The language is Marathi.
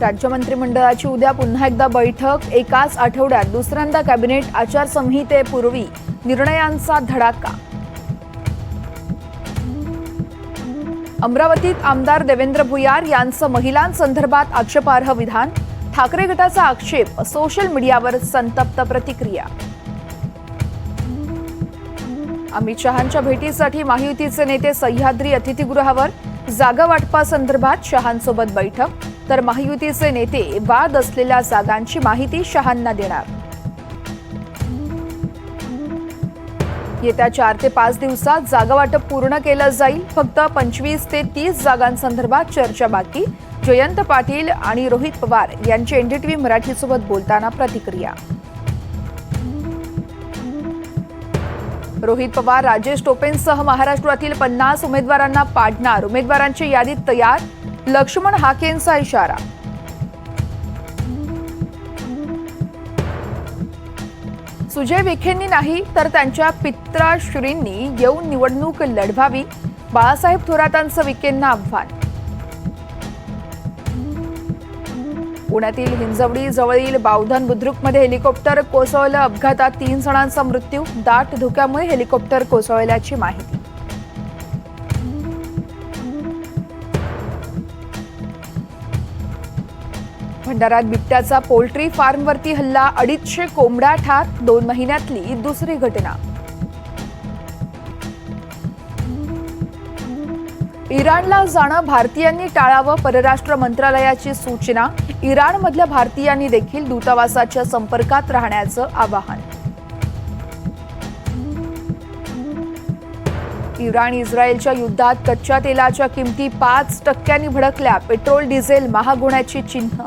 राज्य मंत्रिमंडळाची उद्या पुन्हा एकदा बैठक. एकाच आठवड्यात दुसऱ्यांदा कॅबिनेट आचारसंहितेपूर्वी. निर्णयांचा धडाका. अमरावतीत आमदार देवेंद्र भुयार यांचं महिलांसंदर्भात आक्षेपार्ह विधान. ठाकरे गटाचा आक्षेप सोशल मीडियावर संतप्त प्रतिक्रिया. अमित शहांच्या भेटीसाठी महायुतीचे नेते सह्याद्री अतिथीगृहावर. जागा वाटपासंदर्भात शहांसोबत बैठक. तर महायुतीचे नेते बाद असलेल्या जागांची माहिती शहांना देणार. येत्या चार ते पाच दिवसात जागा वाटप पूर्ण केलं जाईल. फक्त पंचवीस ते तीस जागांसंदर्भात चर्चा बाकी. जयंत पाटील आणि रोहित पवार यांची एनडीटीव्ही मराठीसोबत बोलताना प्रतिक्रिया. रोहित पवार राजेश टोपेंसह महाराष्ट्रातील पन्नास उमेदवारांना पाडणार. उमेदवारांची यादी तयार? लक्ष्मण हाकेंचा इशारा. सुजय विखेंनी नाही तर त्यांच्या पित्राश्रींनी येऊन निवडणूक लढवावी बाळासाहेब थोरातांचं विखेंना आव्हान. पुण्यातील हिंजवडी जवळील बावधन बुद्रुकमध्ये हेलिकॉप्टर कोसळलं अपघातात तीन जणांचा मृत्यू दाट धुक्यामुळे हेलिकॉप्टर कोसळल्याची माहिती. भंडाऱ्यात बिबट्याचा पोल्ट्री फार्मवरती हल्ला अडीचशे कोंबड्या ठार दोन महिन्यातली दुसरी घटना. इराणला जाणं भारतीयांनी टाळावं परराष्ट्र मंत्रालयाची सूचना. इराणमधल्या भारतीयांनी देखील दूतावासाच्या संपर्कात राहण्याचं आवाहन. इराण इस्रायलच्या युद्धात कच्च्या तेलाच्या किमती पाच टक्क्यांनी भडकल्या. पेट्रोल डिझेल महाग होण्याची चिन्ह.